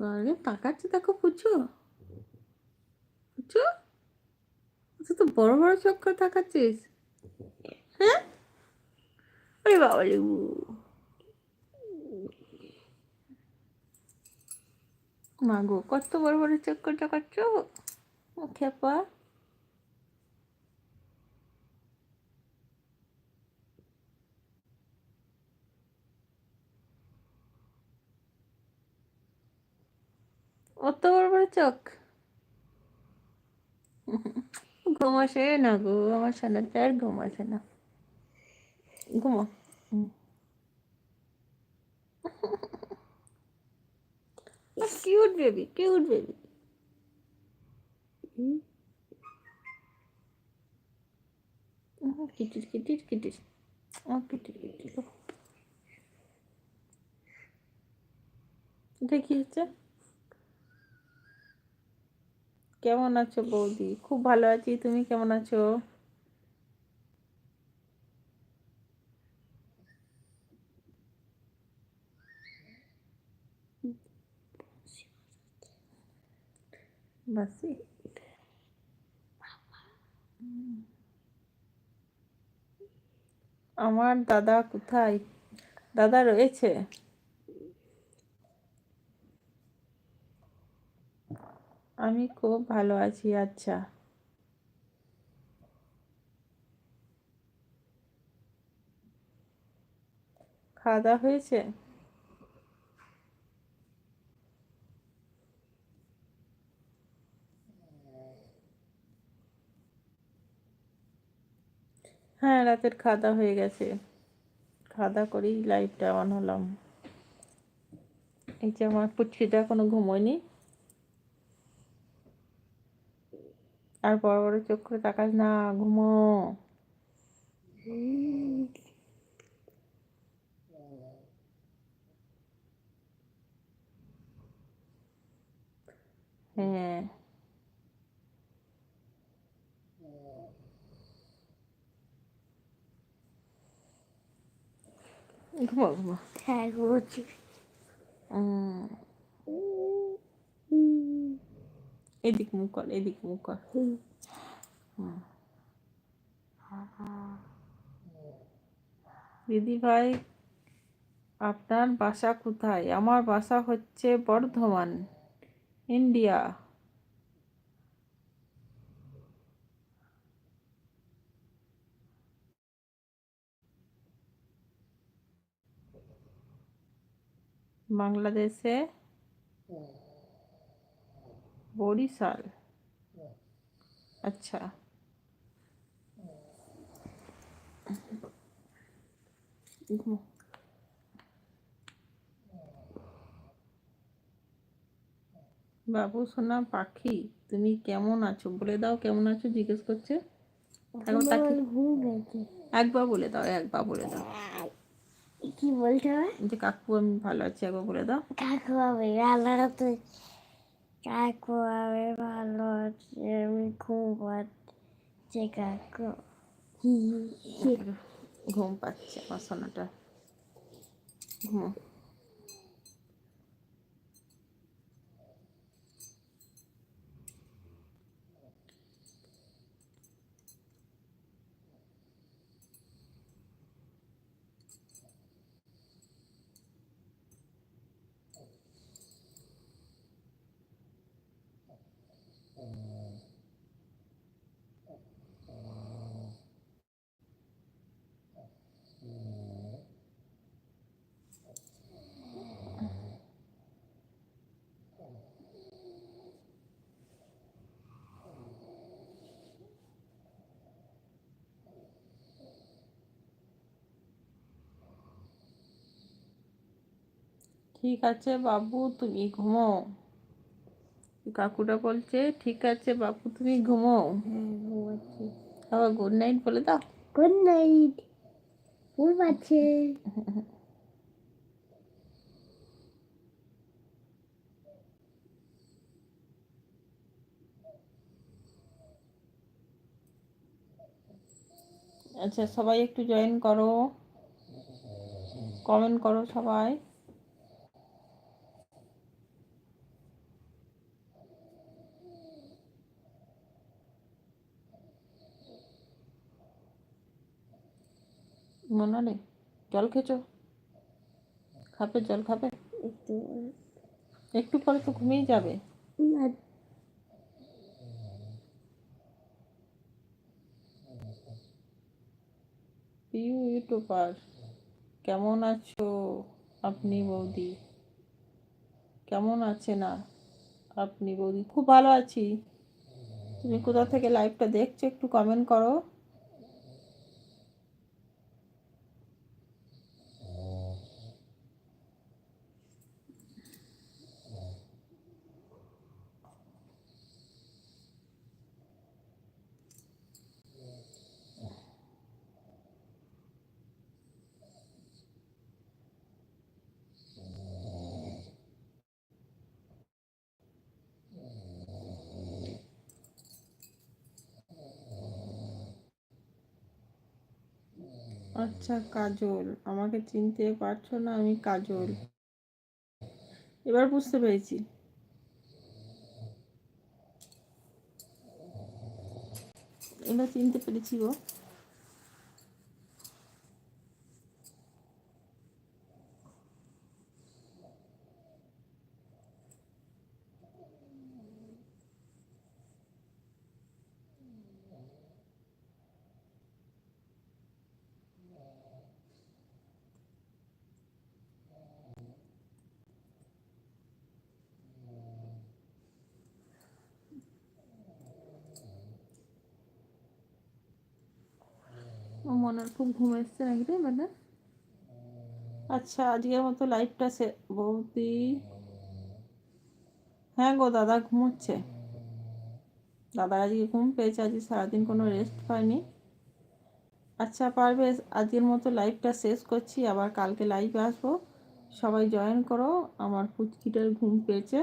বাবারে তাকাচ্ছে, দেখো পুচু পুচু তুই তো বড় বড় চোখ করে তাকাচ্ছিস? হ্যাঁ? আরে বাবা রে মাগো কত বড় বড় চোখ করে তাকাচ্ছ খেপা অত বড় বড় চোখ। ঘুম আসে না গো আমার সানাতে আর ঘুম আসে না। ঘুমো কিউট বেবি কিউট বেবি। কিটির কিটির কিটির ও কিটির কিটির দেখি হচ্ছে। কেমন আছো বৌদি? খুব ভালো আছি তুমি কেমন আছো? আমার দাদা কোথায়? দাদা রয়েছে? আমি খুব ভালো আছি আচ্ছা। খাওয়া দাওয়া হয়েছে? হ্যাঁ রাতের খাওয়া হয়ে গেছে। খাওয়া করেই লাইভটা অন হলাম। এই যে আমার পুচকিটা কোনো ঘুমোয়নি। আর বড় বড় চোখ করে তাকাস না ঘুমো হ্যাঁ ঘুমো ঘুমো হ্যাঁ ঘুমোচ্ছি এদিক মুখ কর এদিক মুখ কর। দিদি ভাই আপনার বাসা কোথায়? আমার বাসা হচ্ছে বর্ধমান ইন্ডিয়া। বাংলাদেশে বরিশাল। আচ্ছা। বাবু সোনা পাখি তুমি কেমন আছো? বলে দাও কেমন আছো জিজ্ঞেস করছে। একবার বলে দাও একবার বলে দাও। কি বলতে হবে যে কাকু আমি ভালো আছি একবার বলে দাও। কাকু আমি ভালো আছে। কাকু আমি ভালো আমি ঘুম পাচ্ছে কাকু ঘুম পাচ্ছে আমার সোনাটা ঠিক আছে বাবু তুমি ঘুমো। কাকুটা বলছে ঠিক আছে বাবু তুমি ঘুমো। হ্যাঁ আবার গুড নাইট বলে দাও। গুড নাইট ঘুম পাচ্ছে আচ্ছা সবাই একটু জয়েন করো। কমেন্ট করো সবাই। মনালে জল খেছো খাবে জল খাবে? একটু। একটু পরে তো ঘুমিয়ে যাবে। না। ইউটিউবার কেমন আছো আপনি বৌদি? কেমন আছেন আর আপনি বৌদি? খুব ভালো আছি। তুমি কোথা থেকে লাইভটা দেখছ একটু কমেন্ট করো। আচ্ছা কাজল, আমাকে চিনতে পারছ না আমি কাজল। এবার বুঝতে পেরেছি। এবার চিনতে পেরেছি গো। মনার খুব ঘুম এসছে নাকি রে মানে? আচ্ছা আজকের মতো লাইভটা সে বৌদি। হ্যাঁ গো, দাদা ঘুমোচ্ছে। দাদার আজকে ঘুম পেয়েছে, আজকে সারাদিন কোনো রেস্ট পায়নি। আচ্ছা পারবে, আজকের মতো লাইভটা শেষ করছি, আবার কালকে লাইভে আসব। সবাই জয়েন করো, আমার পুচকিটার ঘুম পেয়েছে।